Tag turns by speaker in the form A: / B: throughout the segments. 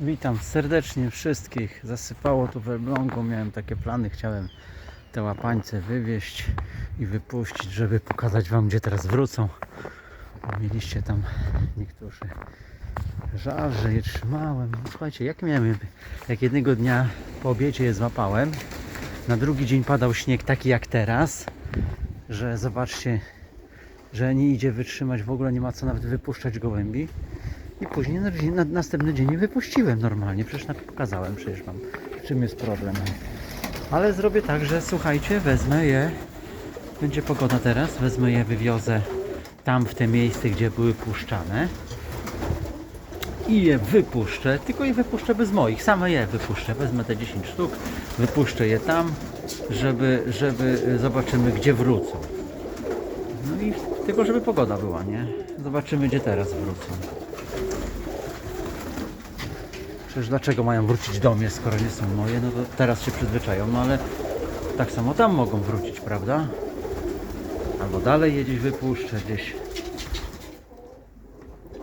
A: Witam serdecznie wszystkich. Zasypało tu w Elblągu. Miałem takie plany. Chciałem te łapańce wywieźć i wypuścić, żeby pokazać Wam, gdzie teraz wrócą. Mieliście tam niektórzy żal, że je trzymałem. No, Słuchajcie, jak miałem, jak jednego dnia po obiedzie je złapałem, na drugi dzień padał śnieg taki jak teraz, że zobaczcie, że nie idzie wytrzymać, w ogóle nie ma co nawet wypuszczać gołębi. I później na, na następny dzień wypuściłem normalnie, przecież pokazałem przecież wam, w czym jest problem. Ale zrobię tak, że słuchajcie, wezmę je, będzie pogoda teraz, wezmę je, wywiozę tam w te miejsce, gdzie były puszczane i je wypuszczę, tylko je wypuszczę bez moich, same je wypuszczę, wezmę te 10 sztuk, wypuszczę je tam, żeby, żeby y, zobaczymy, gdzie wrócą. No i tylko, żeby pogoda była, nie? Zobaczymy, gdzie teraz wrócą. Przecież dlaczego mają wrócić do mnie, skoro nie są moje? No to teraz się przyzwyczają, no ale tak samo tam mogą wrócić, prawda? Albo dalej je gdzieś wypuszczę, gdzieś.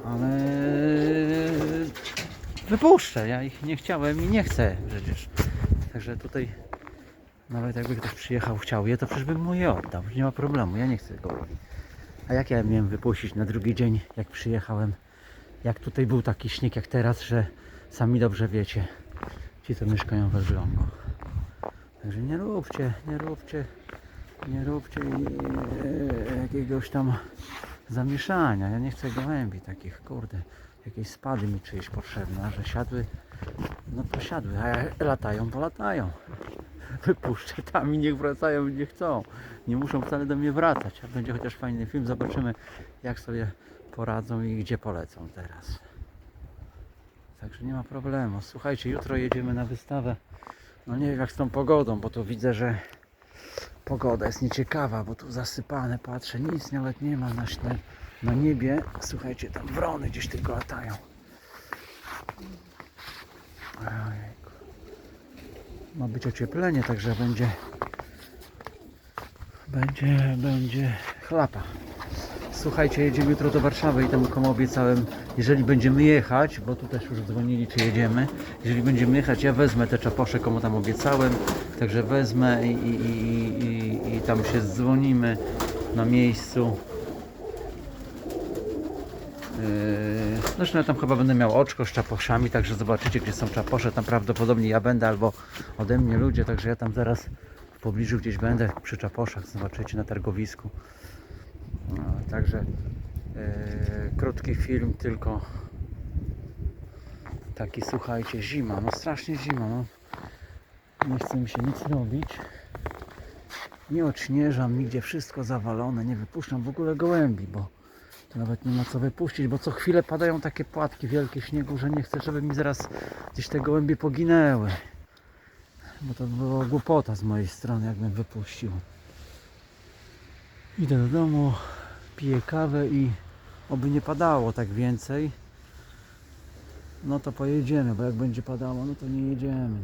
A: Ale wypuszczę, ja ich nie chciałem i nie chcę przecież. Także tutaj nawet jakby ktoś przyjechał, chciał je, to przecież bym mu je oddał, nie ma problemu, ja nie chcę go A jak ja miałem wypuścić na drugi dzień, jak przyjechałem? Jak tutaj był taki śnieg jak teraz, że sami dobrze wiecie, ci co mieszkają w Elblągu. Także nie róbcie, nie róbcie, nie róbcie jakiegoś tam zamieszania. Ja nie chcę gołębi takich, kurde. Jakieś spady mi czyjeś potrzebne, że siadły, no to siadły, a jak latają, to latają. Wypuszczę tam i niech wracają gdzie chcą. Nie muszą wcale do mnie wracać. A będzie chociaż fajny film, zobaczymy jak sobie poradzą i gdzie polecą teraz. Także nie ma problemu. Słuchajcie, jutro jedziemy na wystawę. No nie wiem jak z tą pogodą, bo tu widzę, że pogoda jest nieciekawa, bo tu zasypane, patrzę, nic nawet nie ma na, śnie- na niebie. Słuchajcie, tam wrony gdzieś tylko latają. Ojejku. Ma być ocieplenie, także będzie będzie, będzie chlapa. Słuchajcie, jedziemy jutro do Warszawy i tam komu obiecałem, jeżeli będziemy jechać, bo tu też już dzwonili, czy jedziemy, jeżeli będziemy jechać, ja wezmę te czaposze, komu tam obiecałem, także wezmę i, i, i, i, i tam się dzwonimy na miejscu. Yy, Zresztą ja tam chyba będę miał oczko z czaposzami, także zobaczycie gdzie są czaposze, tam prawdopodobnie ja będę albo ode mnie ludzie, także ja tam zaraz w pobliżu gdzieś będę przy czaposzach, zobaczycie na targowisku. Także e, krótki film, tylko taki słuchajcie, zima, no strasznie zima, no. Nie chce mi się nic robić. Nie odśnieżam nigdzie, wszystko zawalone, nie wypuszczam w ogóle gołębi, bo to nawet nie ma co wypuścić, bo co chwilę padają takie płatki wielkie śniegu, że nie chcę, żeby mi zaraz gdzieś te gołębie poginęły. Bo to była głupota z mojej strony, jakbym wypuścił. Idę do domu, piję kawę i oby nie padało tak więcej. No to pojedziemy, bo jak będzie padało, no to nie jedziemy.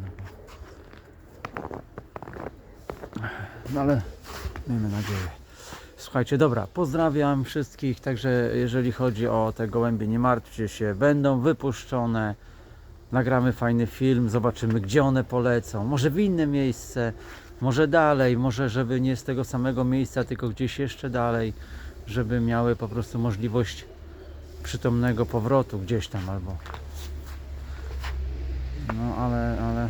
A: No, no ale miejmy nadzieję. Słuchajcie, dobra, pozdrawiam wszystkich. Także jeżeli chodzi o te gołębie, nie martwcie się, będą wypuszczone. Nagramy fajny film, zobaczymy gdzie one polecą. Może w inne miejsce, może dalej, może żeby nie z tego samego miejsca, tylko gdzieś jeszcze dalej, żeby miały po prostu możliwość przytomnego powrotu gdzieś tam albo. No ale, ale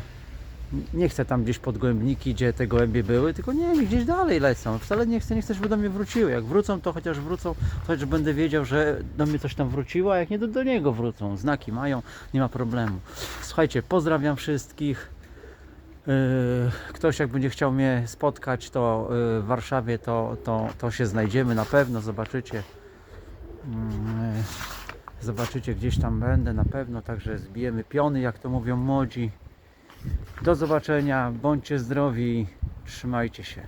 A: nie chcę tam gdzieś pod głębniki, gdzie te gołębie były, tylko nie gdzieś dalej lecą. Wcale nie chcę, nie chcę, żeby do mnie wróciły. Jak wrócą, to chociaż wrócą, chociaż będę wiedział, że do mnie coś tam wróciło, a jak nie, to do niego wrócą. Znaki mają, nie ma problemu. Słuchajcie, pozdrawiam wszystkich. Yy, Ktoś jak będzie chciał mnie spotkać, to yy, w Warszawie, to, to, to się znajdziemy na pewno, zobaczycie. Yy, Zobaczycie, gdzieś tam będę na pewno, także zbijemy piony, jak to mówią młodzi. Do zobaczenia, bądźcie zdrowi, trzymajcie się.